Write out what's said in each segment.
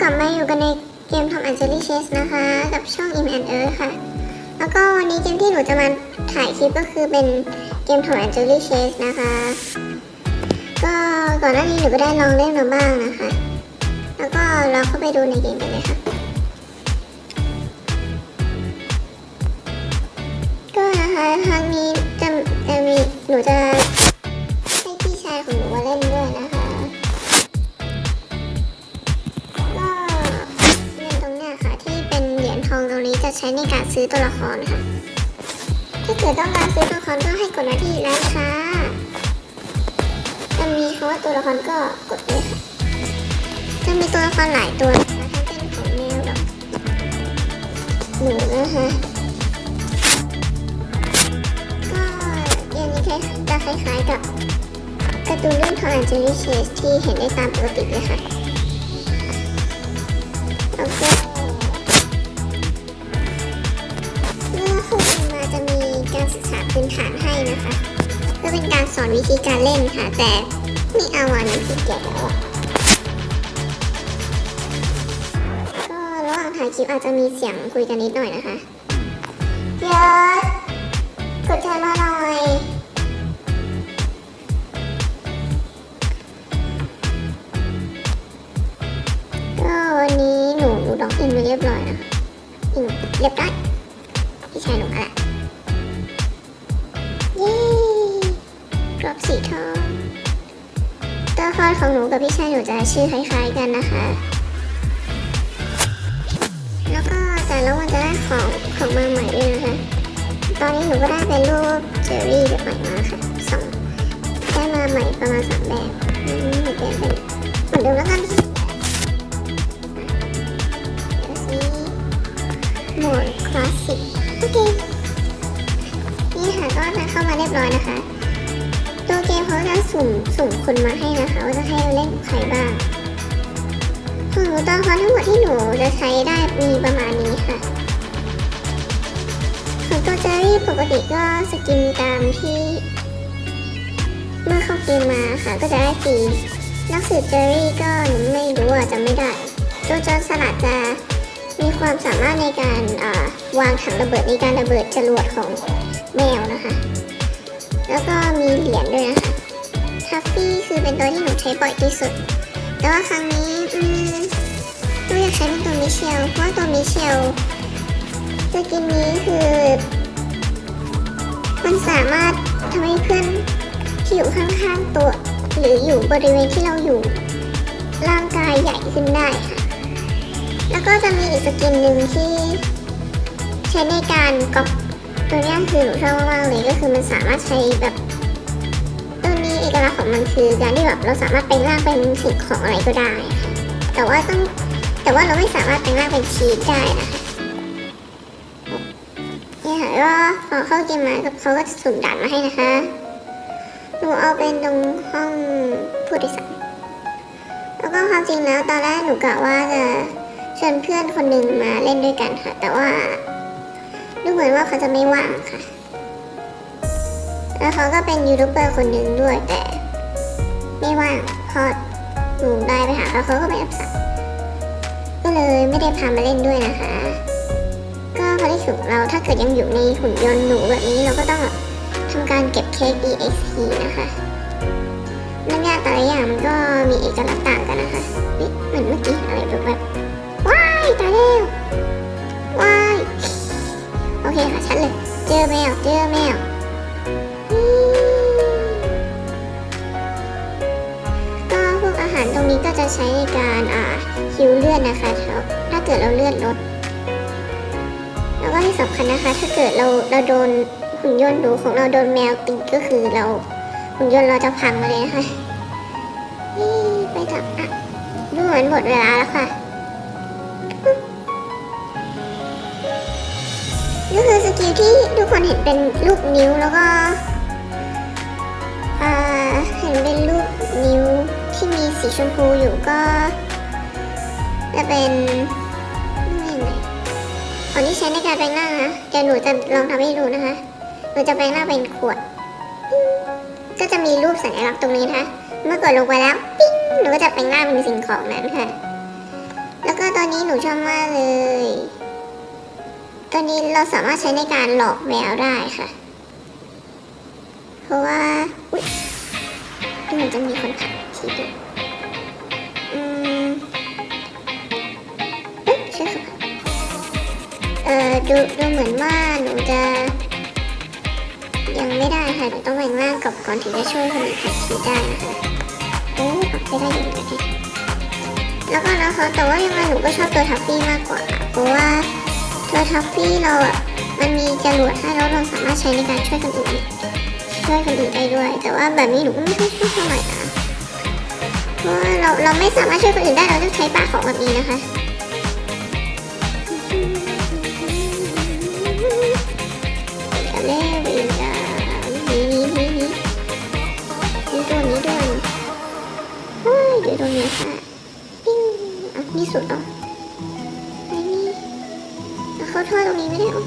กลับมาอยู่กันในเกม Tom and Jerry Chase นะคะ กับช่อง Im and Earth ค่ะ แล้วก็วันนี้เกมที่หนูจะมาถ่ายคลิปก็คือเป็นเกม Tom and Jerry Chase นะคะ ก็ก่อนหน้านี้หนูก็ได้ลองเล่นมาบ้างนะคะ แล้วก็เราเข้าไปดูในเกมกันเลยค่ะ ก็นะคะครั้งนี้จะจะมีหนูจะ ช้ในการซื้อตัวละครค่ะถ้าเกิดต้องการซื้อตัวละครก็ให้กดมาที่ร้านค้าจะมีคำว่าตัวละครก็กดเลยค่ะจะมีตัวละครหลายตัวนะคะทั้งเป็นของแมวกับหนูนะคะก็เกมนี้จะคล้ายๆกับการ์ตูนเรื่องทอร์เจอรี่เชสที่เห็นได้ตามปกติเลยค่ะแล้วก็ นให้นะคะ เพื่อเป็นการสอนวิธีการเล่นค่ะ แต่ไม่เอาอะหนูขี้เกียจแล้วอะก็ระหว่างถ่ายคลิปอาจจะมีเสียงคุยกันนิดหน่อยนะคะเยอะกดใจมาหน่อยก็วันนี้หนูล็อกอินไปเรียบร้อยนะอินเรียบร้อยพี่ชายหนูอะ ทองตัวละครของหนูกับพี่ชายหนูจะชื่อคล้ายๆกันนะคะ แล้วก็แต่ละวันจะได้ของของมาใหม่ด้วยนะคะ ตอนนี้หนูก็ได้เป็นรูปเจอรี่แบบใหม่มาค่ะสองได้มาใหม่ประมาณสามแบบอืมหนูเปลี่ยนเป็นเหมือนเดิมแล้วกันโหมดคลาสสิกโอเคนี่ค่ะก็เข้ามาเรียบร้อยนะคะ สุ่มสุ่มคนมาให้นะคะว่าจะให้เราเล่นใครบ้างของหนูตัวละครทั้งหมดที่หนูจะใช้ได้มีประมาณนี้ค่ะของตัวเจอรี่ปกติก็สกินตามที่ เมื่อเข้าเกมมาค่ะก็จะได้ฟรีนักสืบเจอรี่ก็หนูไม่รู้อะจำไม่ได้ตัวโจรสลัดจะมีความสามารถในการวางถังระเบิดในการระเบิดจรวดของแมวนะคะ แล้วก็มีเหรียญด้วยนะคะ คือเป็นตัวที่หนูใช้บ่อยที่สุด แต่ว่าครั้งนี้อืมหนูอยากใช้เป็นตัวมิเชลเพราะว่าตัวมิเชลสกินนี้คือ มันสามารถทำให้เพื่อนที่อยู่ข้างๆตัว หรืออยู่บริเวณที่เราอยู่ ร่างกายใหญ่ขึ้นได้ค่ะ แล้วก็จะมีอีกสกินหนึ่งที่ใช้ในการกอปตัวนี้คือหนูชอบมากๆเลยก็คือมันสามารถใช้แบบ ลักษณ์ของมันคือการที่แบบเราสามารถแปลงร่างเป็นสิ่งของอะไรก็ได้ค่ะแต่ว่าต้องแต่ว่าเราไม่สามารถแปลงร่างเป็นชีสได้นะคะนี่ค่ะก็พอเข้าเกมมาเขาก็จะสุ่มด่านมาให้นะคะหนูเอาเป็นตรงห้องผู้โดยสารแล้วก็ความจริงแล้วตอนแรกหนูกะว่าจะชวนเพื่อนคนหนึ่งมาเล่นด้วยกันค่ะ แต่ว่าดูเหมือนว่าเขาจะไม่ว่างค่ะ แล้วเขาก็เป็นยูทูบเบอร์คนหนึ่งด้วยแต่ไม่ว่างเพราหนูได้ไปหาเขาเขาก็ไม่รับสายก็เลยไม่ได้พามาเล่นด้วยนะคะ ก็ภารกิจของเราถ้าเกิดยังอยู่ในหุ่นยนต์หนูแบบนี้เราก็ต้องทำการเก็บเค้ก EXP นะคะน้ำยาแต่ละอย่างมันก็มีเอกลักษณ์ต่างกันนะคะเฮ้ยเหมือนเมื่อกี้อะไรแบบแบบว้ายตายแล้ว ลือดลดแล้วก็ที่สำคัญนะคะ ถ้าเกิดเราเราโดนหุ่นยนต์ดูของเราโดนแมวตีก็คือเราหุ่นยนต์เราจะพังมาเลยนะคะไปจับอะดูเหมือนหมดเวลาแล้วค่ะนี่คือสกิลที่ทุกคนเห็นเป็นรูปนิ้วแล้วก็เห็นเป็นรูปนิ้วที่มีสีชมพูอยู่ก็จะเป็น ช้ในการแปลงร่างนะเดี๋ยวหนูจะลองทำให้ดูนะคะ หนูจะแปลงร่างเป็นขวด ก็จะมีรูปสัญลักษณ์ตรงนี้นะคะ เมื่อกดลงไปแล้วปิ้งหนูก็จะแปลงร่างเป็นสิ่งของนั้นค่ะ แล้วก็ตอนนี้หนูชอบมากเลยตอนนี้เราสามารถใช้ในการหลอกแมวได้ค่ะ เพราะว่า อุ๊ยดูเหมือนจะมีคนผ่านทีเดี เอ่อดูดูเหมือนว่าหนูจะ ยังไม่ได้ค่ะหนูต้องแบ่งร่างกับก่อนถึงจะช่วยคนอื่นผ่านทีได้นะคะโอ้ออกไปได้ยังไงเนี่ยแล้วก็นะคะแต่ว่ายังไงหนูก็ชอบตัวทัฟฟี่มากกว่า เพราะว่าตัวทัฟฟี่เราอะมันมีจรวดให้แล้วเราสามารถใช้ในการช่วยคนอื่นช่วยคนอื่นได้ด้วย แต่ว่าแบบนี้หนูก็ไม่ค่อยชอบเท่าไหร่นะเพราะว่าเราเราไม่สามารถช่วยคนอื่นได้เราต้องใช้ปากของแบบนี้นะคะ ตรงนี้ค่ะปิ้งอะนี่สุดเหรอไอ้นี่แล้วเขาทอตรงนี้ไม่ได้หรอ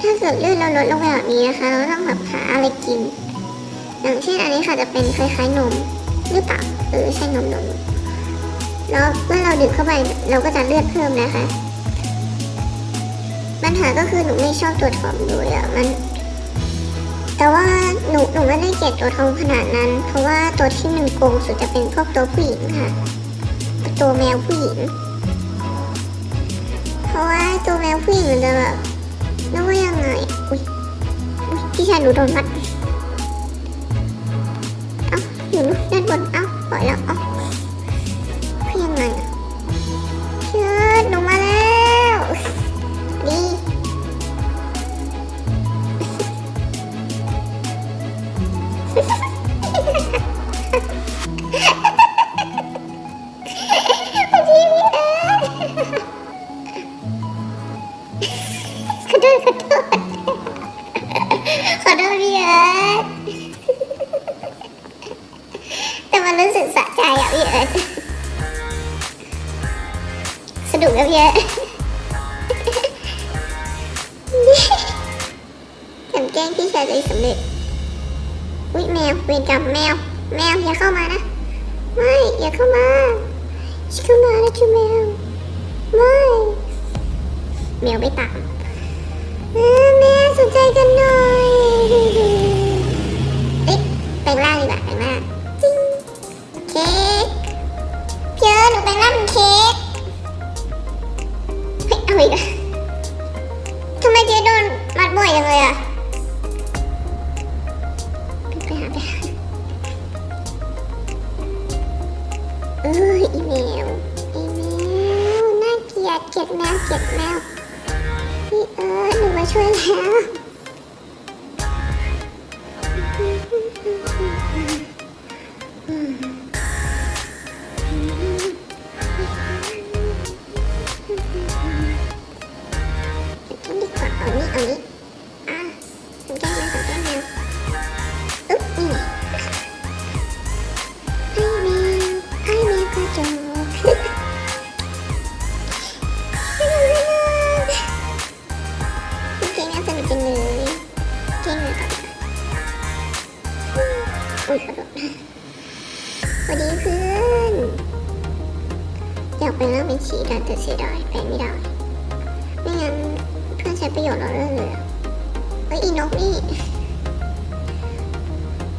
ถ้าเกิดเลือดเราลดลงไปแบบนี้นะคะ เราต้องแบบหาอะไรกิน อย่างเช่นอันนี้ค่ะจะเป็นคล้ายๆนมหรือเปล่าเออใช่นมนมแล้วเมื่อเราดื่มเข้าไปเราก็จะเลือดเพิ่มนะคะ ปัญหาก็คือหนูไม่ชอบตัวทอมเลยอะมัน แต่ว่าหนูหนูไม่ได้เกลียดตัวทองขนาดนั้น เพราะว่าตัวที่หนึ่งโกงสุดจะเป็นพวกตัวผู้หญิงค่ะ ตัวแมวผู้หญิง เพราะว่าตัวแมวผู้หญิงมันจะแบบนึกว่ายังไง อุ้ยอุ้ยพี่ชายหนูโดนมัด เอ้าอยู่นู่นด้านบน เอ้าปล่อยแล้ว เอ้า อย่าเข้ามานะจูแมวไม่แมวไม่ตามเออแม่สนใจกันหน่อย เอ๊ะแปลงร่างดีกว่าแปลงร่างจิ้งเค้กเพียหนูแปลงร่างเป็นเค้กเฮ้ยเอาอีกทำไมเจ๊โดนมัดบ่อยจังเลยอะ แมวเก็บแมวพี่เอิร์ธหนูมาช่วยแล้ว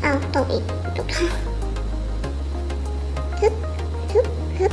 เอาวตกอีกทุกท่อทึบทึบทึบ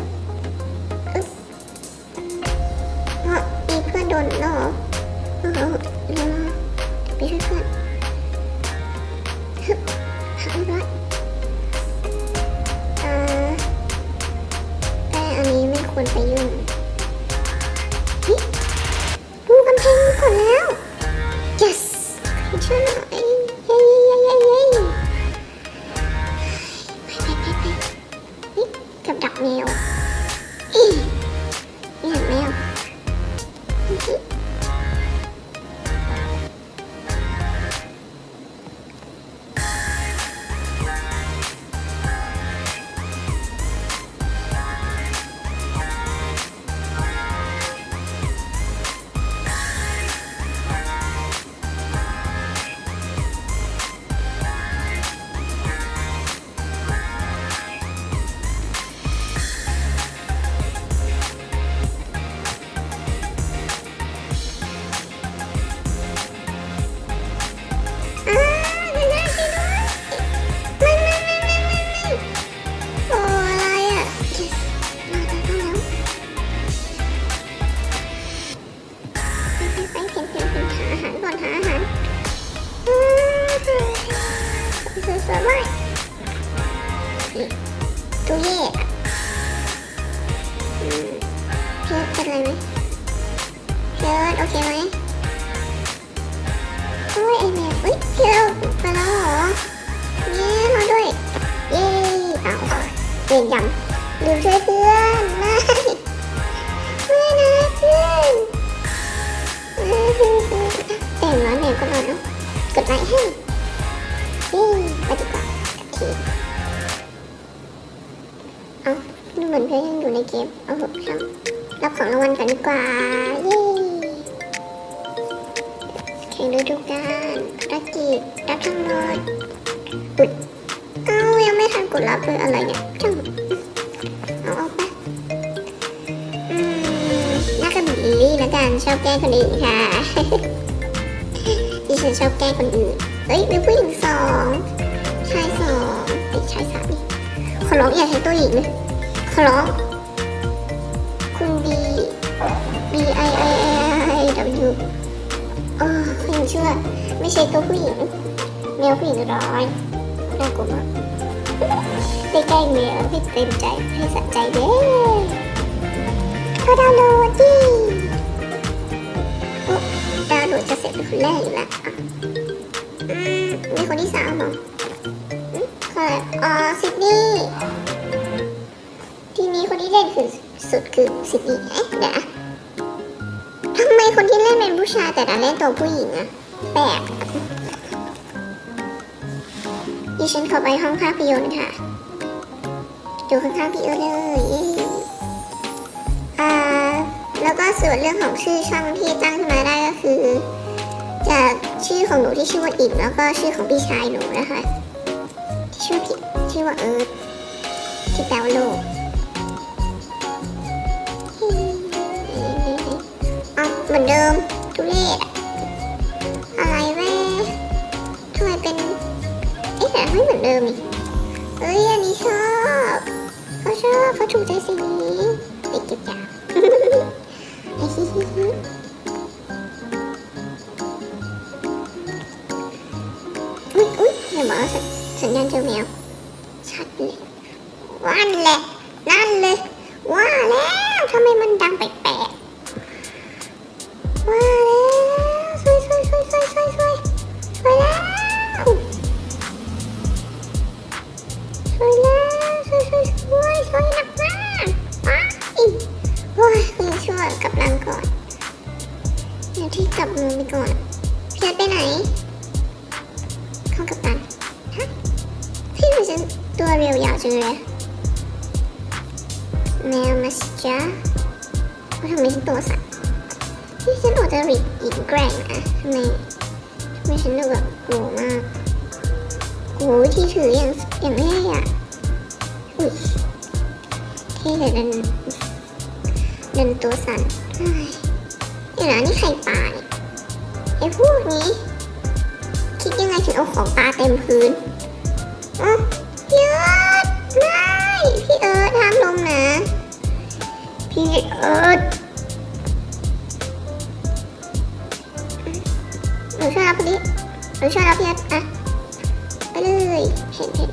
เหมือนเพื่อนยังอยู่ในเกม เอาหกช่องรับของรางวัลกันดีกว่า เย้แข่งฤดูกาลภารกิจรับทั้งหมดอุดเอ้ายังไม่ทันกดรับเลยอะไรเนี่ยจังเอาออกไปอืมน่าจะบีละกันชอบแกล้งคนอื่นค่ะดิฉันชอบแกล้งคนอื่นเฮ้ยมีผู้หญิงสองชายสองติชายสามขอร้องอย่าใช้ตัวหญิงเลย ฮัลโหลคุณ B B I I I I W อ๋อไม่เชื่อ ไม่ใช่ตัวผู้หญิงแมวผู้หญิงร้อยน่ากลัวมากได้แกล้งแมวให้เต็มใจให้สะใจเย้ก็ดาวน์โหลดที่ดาวน์โหลดจะเสร็จเป็นคนแรกอยู่แล้วอืมมีคนที่สามเหรอใครอ๋อซิดนีย์ นี้คนที่เล่นคือสุดคือสิทธิเอ๊ะนะทำไมคนที่เล่นเป็นผู้ชายแต่ดันเล่นตัวผู้หญิงอะแปลกดิฉันขอไปห้องภาพยนตร์ค่ะอยู่ข้างๆพี่เอิร์เลยอ่าแล้วก็ส่วนเรื่องของชื่อช่องที่ตั้งขึ้มาได้ก็คือ จากชื่อของหนูที่ชื่อว่าอิ่มแล้วก็ชื่อของพี่ชายหนูนะคะที่ชื่อพี่ชื่อว่าเอิร์ธที่แปลว่าโลก เหมือนเดิมทุเรศอะไรแม่ทำไมเป็น เอ๊ะไม่เหมือนเดิมอีกเอ้ยอันนี้ชอบเขาชอบเขาถูกใจสีนี้เด็กจุดยาอุ้ยอุ้ยอย่าบอกสัญญาณเจอแมวชัดเลยวันแหละ เที่เดินเดินตัวสั่นเดี๋ยนะนี่ไข่ปลาเนี่ยไอ้พวกนี้ คิดยังไงถึงเอาของปลาเต็มพื้นอ๋อพี่เอิร์ดไม่พี่เอิร์ดห้ามลมนะ พี่เอิร์ดหนูช่วยรับพี่หนูช่วยรับพี่เอิร์ดอะไปเลยเห็นเห็น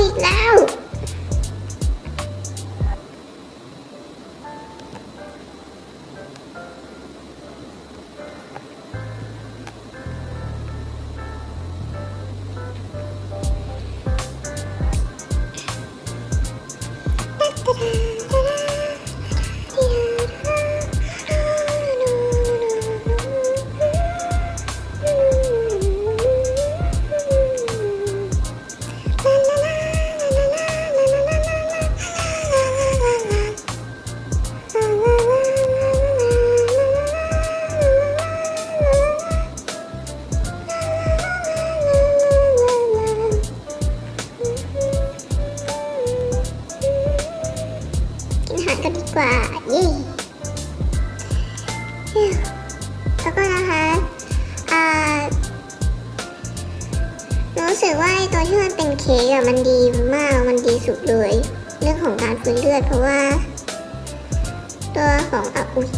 vui lắm. พื้นเลือดเพราะว่า ตัวของอาอุย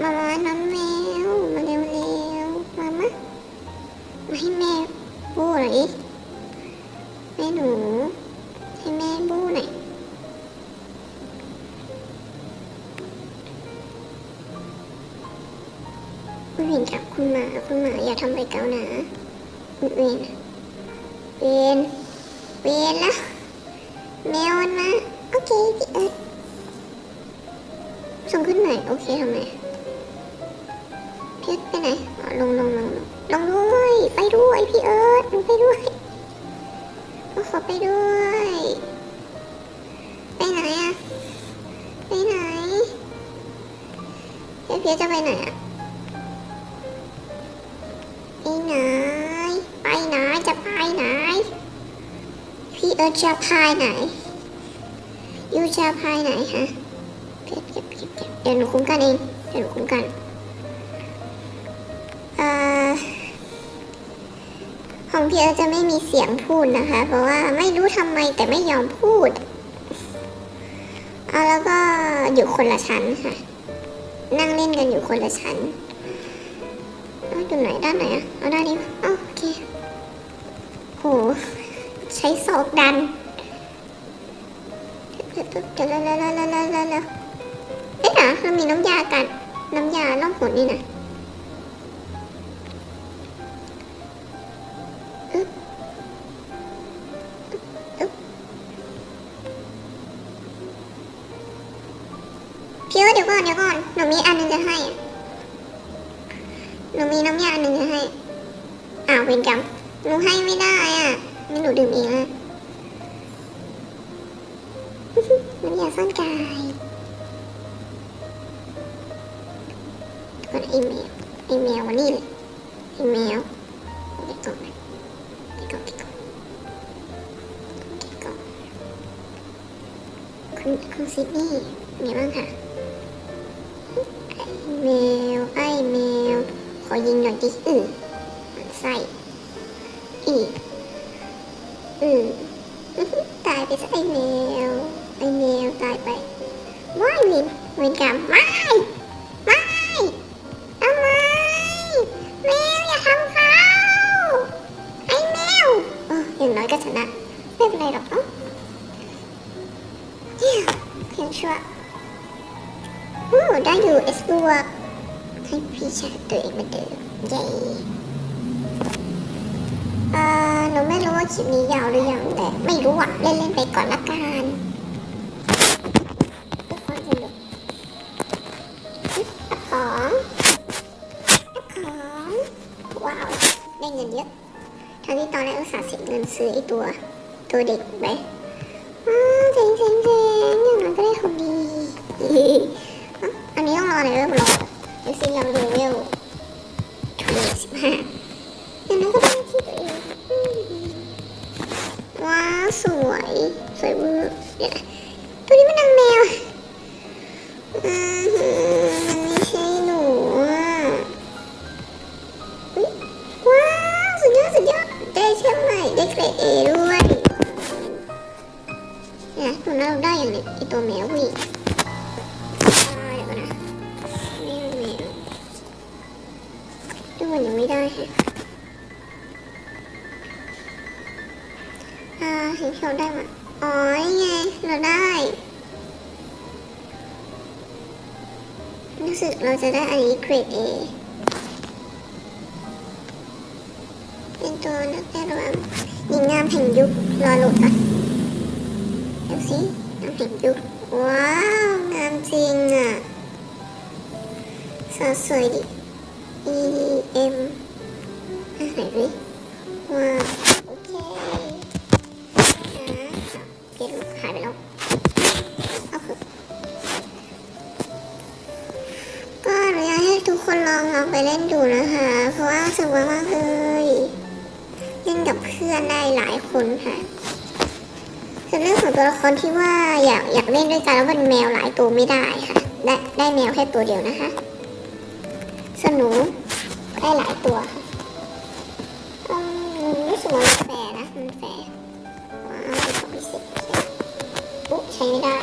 มามาน้องแมวมาเร็วเร็วๆมามามาให้แม่บูหน่อยดิแม่หนูให้แม่บูหน่อยคุณเห็นกับคุณหมาคุณหมาอย่าทำอะไรเกาหนาคุณเวนเวนเวนล้วแมวมันมาโอเคพี่เอิร์ธส่งขึ้นหน่อยโอเคทำไม พี่เอิร์ธไปไหนอ๋อลงลงลงลงลงด้วยไปด้วยพี่เอิร์ธหนูไปด้วยก็ขอไปด้วย ไปไหนอะไปไหนเพี่เพียจะไปไหนอะไปไหนไปไหนจะไปไหน พี่เอิร์ธจะพายไหนยูจะพายไหนฮะเก็บเก็บเก็บเก็บเดี๋ยวหนูคุ้มกันเองเดี๋ยวหนูคุ้มกัน เยอจะไม่มีเสียงพูดนะคะ เพราะว่าไม่รู้ทำไมแต่ไม่ยอมพูด เอาแล้วก็อยู่คนละชั้นค่ะ นั่งเล่นกันอยู่คนละชั้นดูไหนด้านไหนอะเอาด้านนี้โอเคโหใช้ศอกดันเดี๋ยวเดี๋ยวเดี๋ยวเดี๋วเดี๋วเอ๊ะนะเรามีน้ำยากัน น้ำยาล่องหนนี่นะ อ้าวเป็นกรรมหนูให้ไม่ได้อะไม่หนูดื่มเองอะน้ำยาซ่อนกายก่อนไอแมวไอแมววันนี้เลยไอแมวเด็กก่อนเด็กก่อนเด็กก่อนเด็กก่อนคุณคุณซิดนี่เป็นไงบ้างคะไอแมวไอแมวขอยิงหน่อยดิอือมันไส้ อีก อืมตายไปซะไอแมว ไอแมวตายไปว้ายวินเวรกรรมไม่ไม่ทำไมแมวอย่าทำเขาไอแมวเอออย่างน้อยก็ชนะไม่เป็นไรหรอกเนาะเยี่ยมเพียงชั่วโอ้ได้อยู่เอสบวกให้พี่ชายตัวเองมาเดิมเย้ เอ่อหนูไม่รู้ว่าคลิปนี้ยาวหรือยังแต่ไม่รู้อะเล่นๆไปก่อนละกันเพื่อความสนุกอัพของอัพของว้าวได้เงินเยอะทั้งที่ตอนแรกอุตส่าห์เสียเงินซื้อไอตัว ตัวเด็กไปอ้าวเจ๋งเจ๋งเจ๋งอย่างนั้นก็ได้ของดีอันนี้ต้องรอเลเวลรอเดี๋ยวสิเราเลเวลถูกสิบห้าอย่างนั้นก็ได้ สวย สวยเวอร์เนี่ยตัวนี้มันนางแมวอ่า เราจะได้อันนี้เกรด A เป็นตัวนักแพทย์ระว่างหญิงงามแห่งยุครอโหลดก่อนเดี๋ยวสิงามแห่งยุค ว้าว งามจริงอะสาวสวยดิ E M อะไหนดิว้าว โอเคนะเกมหายไปแล้ว คนลองลองไปเล่นดูนะคะ เพราะว่าสนุกมากเลยเล่นกับเพื่อนได้หลายคนค่ะส่วนเรื่องของตัวละครที่ว่าอยากอยากเล่นด้วยกันแล้วมันแมวหลายตัวไม่ได้ค่ะ ได้ได้แมวแค่ตัวเดียวนะคะสนุกได้หลายตัวค่ะอืมรู้สึกว่ามันแฟร์นะมันแฟร์ว้าวขอพิเศษปุ๊บใช้ไม่ได้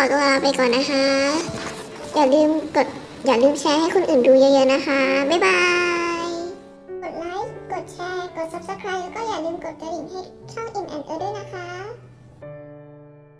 อตัวลาไปก่อนนะคะ อย่าลืมกดอย่าลืมแชร์ให้คนอื่นดูเยอะๆนะคะ บ๊ายบาย